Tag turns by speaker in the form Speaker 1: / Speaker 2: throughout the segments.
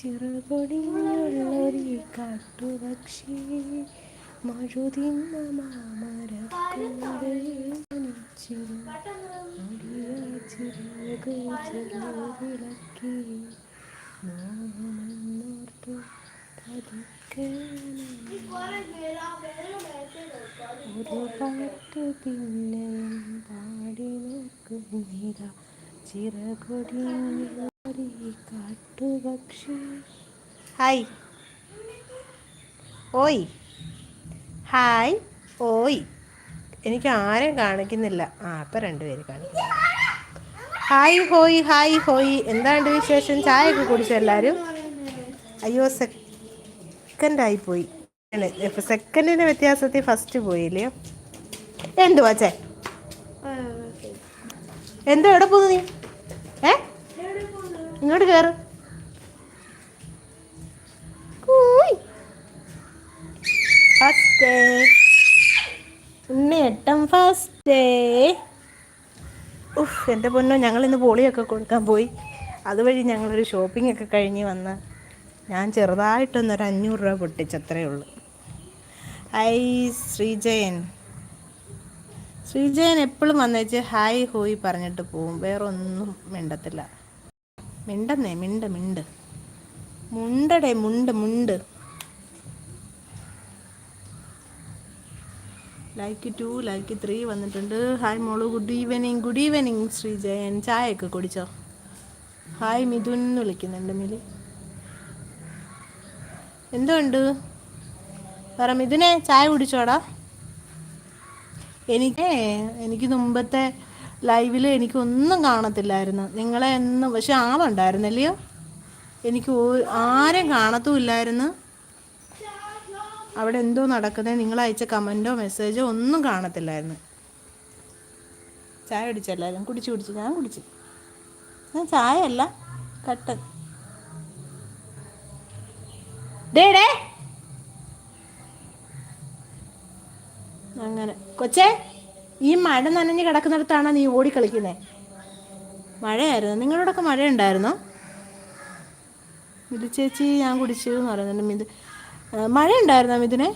Speaker 1: ചിറകൊടിഞ്ഞുള്ളൊരു കാട്ടുപക്ഷി. മഴുതിന്ന മാമരക്കൂടയിലൊളിച്ചിരുന്നോർത്ത് മോഹമെന്നോർത്തു ഒരു പാട്ട് പിന്നെയും പാടി നോക്കുന്നില്ല കാട്ടുപക്ഷി ഹായ് ഓയ് ഹായ് ഓയ് എനിക്ക് ആരും കാണിക്കുന്നില്ല. ആ അപ്പം രണ്ടുപേര് കാണിക്കുന്നു. ഹായ് ഹോയ് ഹായ് ഹോയ് എന്താണ്ട് വിശേഷം? ചായ ഒക്കെ കുടിച്ചു എല്ലാവരും അയ്യോ സെക്കൻഡായി പോയി. സെക്കൻഡിന്റെ വ്യത്യാസത്തിൽ ഫസ്റ്റ് പോയില്ലേ? എന്തുവാ ചേ? എന്തോ എവിടെ പോകുന്നു നീ? ഇങ്ങോട്ട് കയറ് ഡേ ഉണ്ണിയേട്ടം ഫസ്റ്റ് ഉഫ് എന്റെ പൊന്നോ പോളിയൊക്കെ കൊടുക്കാൻ പോയി. അതുവഴി ഞങ്ങളൊരു ഷോപ്പിംഗ് ഒക്കെ കഴിഞ്ഞ് വന്ന് ഞാൻ ചെറുതായിട്ടൊന്നൊരു അഞ്ഞൂറ് രൂപ പൊട്ടിച്ചത്രേ ഉള്ളൂ. ഹായ് ശ്രീജയൻ. ശ്രീജയൻ എപ്പോഴും വന്നേച്ച് ഹായ് ഹോയ് പറഞ്ഞിട്ട് പോവും. വേറെ ഒന്നും മിണ്ടത്തില്ല. മിണ്ടെന്നേ മിണ്ട് മിണ്ട്. മുണ്ടടേ മുണ്ട് മുണ്ട്. ലൈക്ക് ടു ലൈക്ക് ത്രീ വന്നിട്ടുണ്ട്. ഹായ് മോൾ. Good evening good evening Sreejayan ചായയൊക്കെ കുടിച്ചോ? ഹായ് മിഥുൻ എന്ന് വിളിക്കുന്നുണ്ട് മിലി. എന്തുണ്ട്? പറ മിഥുനെ ചായ കുടിച്ചോടാ? എനിക്ക് എനിക്ക് മുമ്പത്തെ ലൈവിൽ എനിക്കൊന്നും കാണത്തില്ലായിരുന്നു. നിങ്ങളെ എന്നും പക്ഷെ ആളുണ്ടായിരുന്നല്ലയോ? എനിക്ക് ആരും കാണത്തുമില്ലായിരുന്നു. അവിടെ എന്തോ നടക്കുന്നത് നിങ്ങൾ അയച്ച കമന്റോ മെസ്സേജോ ഒന്നും കാണത്തില്ലായിരുന്നു. ചായ കുടിച്ചല്ലായിരുന്നു കുടിച്ചു കുടിച്ചു. ഞാൻ കുടിച്ചു. ഞാൻ ചായ അല്ല കട്ടൻ അങ്ങനെ. കൊച്ചേ. ഈ മഴ നനഞ്ഞ് കിടക്കുന്നിടത്താണോ നീ ഓടിക്കളിക്കുന്നത് മഴയായിരുന്നു. നിങ്ങളോടൊക്കെ മഴ ഉണ്ടായിരുന്നോ മിതു ചേച്ചി ഞാൻ കുടിച്ചു എന്ന് പറയുന്നുണ്ട് മിതു മഴ ഉണ്ടായിരുന്നോ മിഥുനെ?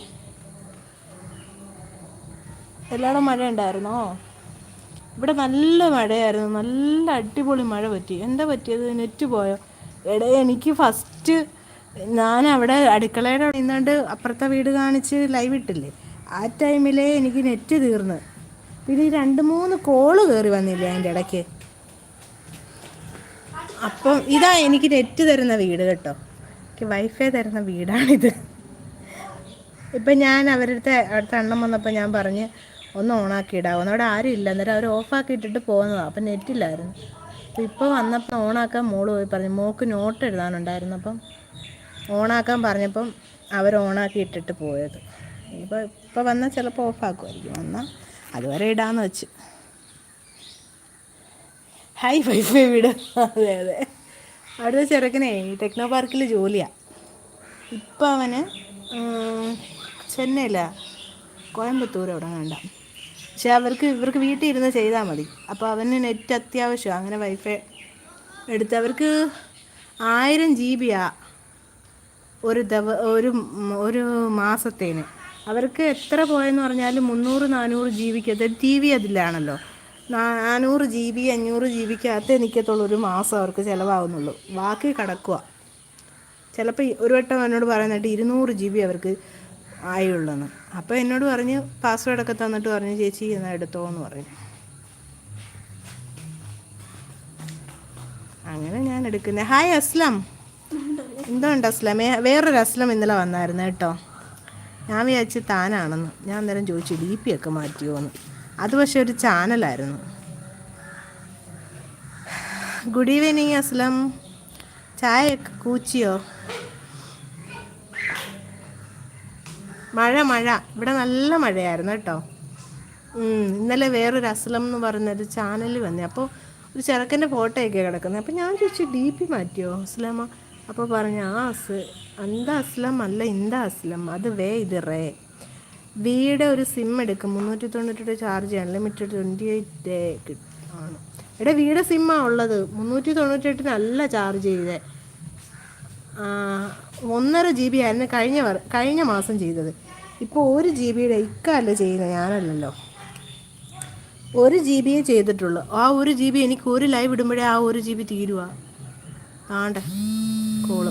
Speaker 1: എല്ലായിടും മഴ ഉണ്ടായിരുന്നോ ഇവിടെ നല്ല മഴയായിരുന്നു. നല്ല അടിപൊളി മഴ പറ്റി. എന്താ പറ്റിയത്? നെറ്റ് പോയോ? എടേ എനിക്ക് ഫസ്റ്റ് ഞാൻ അവിടെ അടുക്കളയുടെ നിന്നുകൊണ്ട് അപ്പുറത്തെ വീട് കാണിച്ച് ലൈവ് ഇട്ടില്ലേ? ആ ടൈമിലേ എനിക്ക് നെറ്റ് തീർന്ന്. പിന്നെ രണ്ട് മൂന്ന് കോൾ കയറി വന്നില്ലേ അതിന്റെ ഇടയ്ക്ക്? അപ്പം ഇതാ എനിക്ക് നെറ്റ് തരുന്ന വീട് കേട്ടോ. എനിക്ക് വൈഫൈ തരുന്ന വീടാണിത്. ഇപ്പം ഞാൻ അവരുടെ അടുത്ത് എണ്ണം വന്നപ്പോൾ ഞാൻ പറഞ്ഞ് ഒന്ന് ഓണാക്കി ഇടാം അവിടെ ആരും ഇല്ല. അന്നേരം അവർ ഓഫാക്കി ഇട്ടിട്ട് പോകുന്നതാണ് അപ്പം നെറ്റില്ലായിരുന്നു അപ്പോൾ ഇപ്പോൾ വന്നപ്പോൾ ഓണാക്കാൻ മോൾ പോയി പറഞ്ഞു. മോക്ക് നോട്ട് എഴുതാനുണ്ടായിരുന്നു. അപ്പം ഓണാക്കാൻ പറഞ്ഞപ്പം അവർ ഓണാക്കി ഇട്ടിട്ട് പോയത്. ഇപ്പോൾ ഇപ്പോൾ വന്നാൽ ചിലപ്പോൾ ഓഫാക്കുമായിരിക്കും. വന്നാൽ അതുവരെ ഇടാന്ന് വെച്ച്. ഹൈ വൈഫൈ വീട് അതെ അതെ. അവിടുത്തെ ചെറുക്കനെ ടെക്നോ പാർക്കിൽ ജോലിയാണ് ഇപ്പം അവന് ചെന്നൈയില. കോയമ്പത്തൂർ അവിടെ വേണ്ട പക്ഷെ അവർക്ക് ഇവർക്ക് വീട്ടിൽ ഇരുന്ന് ചെയ്താൽ മതി. അപ്പോൾ അവന് നെറ്റ് അത്യാവശ്യമാണ് അങ്ങനെ വൈഫൈ എടുത്ത് അവർക്ക് ആയിരം ജി ബിയാണ് ഒരു ദവ ഒരു ഒരു മാസത്തേന്. അവർക്ക് എത്ര പോയെന്ന് പറഞ്ഞാലും മുന്നൂറ് നാനൂറ് ജി ബിക്ക് ടി വി അതിലാണല്ലോ. നാനൂറ് ജി ബി അഞ്ഞൂറ് ജി ബിക്കകത്ത് നിൽക്കത്തുള്ളൂ ഒരു മാസം അവർക്ക് ചിലവാകുന്നുള്ളൂ ബാക്കി കിടക്കുക ചിലപ്പോൾ ഒരു വട്ടം എന്നോട് പറയുന്നിട്ട് ഇരുന്നൂറ് ജി ബി അവർക്ക് ആയുള്ളെന്ന്. അപ്പോൾ എന്നോട് പറഞ്ഞ് പാസ്വേഡൊക്കെ തന്നിട്ട് പറഞ്ഞു ചേച്ചി എന്നാൽ എടുത്തോ എന്ന് പറഞ്ഞു. അങ്ങനെ ഞാൻ എടുക്കുന്നത് ഹായ് അസ്ലം. എന്തുണ്ട് അസ്ലം? വേറൊരു അസ്ലം ഇന്നലെ വന്നായിരുന്നു കേട്ടോ. ഞാൻ വിചാരിച്ച് താനാണെന്ന്. ഞാൻ അന്നേരം ചോദിച്ചു ഡി പി ഒക്കെ മാറ്റിയോ എന്ന് അത് പക്ഷെ ഒരു ചാനലായിരുന്നു. Good evening Aslam. ചായ കൂച്ചിയോ? മഴ മഴ. ഇവിടെ നല്ല മഴയായിരുന്നു കേട്ടോ. ഇന്നലെ വേറൊരു അസ്ലം എന്ന് പറഞ്ഞൊരു ചാനൽ വന്നേ. അപ്പോൾ ഒരു ചെറുക്കന്റെ ഫോട്ടോയൊക്കെ കിടക്കുന്നത്. അപ്പോൾ ഞാൻ ചോദിച്ചു ഡി പി മാറ്റിയോ അസ്ലമ? അപ്പോൾ പറഞ്ഞ ആ അസ് അന്ത അസ്ലം അല്ല ഇന്ത അസ്ലം അത് വേ ഇത് റേ. വീടെ ഒരു സിം എടുക്കും മുന്നൂറ്റി തൊണ്ണൂറ്റി charge unlimited twenty eight day ആണ്. എടാ വീട് സിമ്മാണ് ഉള്ളത് മുന്നൂറ്റി തൊണ്ണൂറ്റി എട്ടിനല്ല ചാർജ് ചെയ്തേ ഒന്നര ജി ബി ആയിരുന്നു കഴിഞ്ഞ കഴിഞ്ഞ മാസം ചെയ്തത്. ഇപ്പോൾ ഒരു ജി ബിയുടെ ഇക്കല്ല ചെയ്യുന്നത് ഞാനല്ലല്ലോ. ഒരു ജി ബിയെ ചെയ്തിട്ടുള്ളൂ. ആ ഒരു ജി ബി എനിക്ക് ഒരു ലൈവ് ഇടുമ്പോഴേ ആ ഒരു ജി ബി തീരുവാ. താണ്ട കോൾ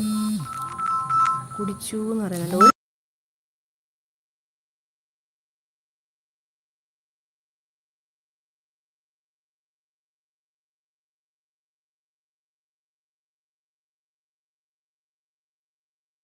Speaker 1: കുടിച്ചു എന്ന് പറയുന്നുണ്ട്.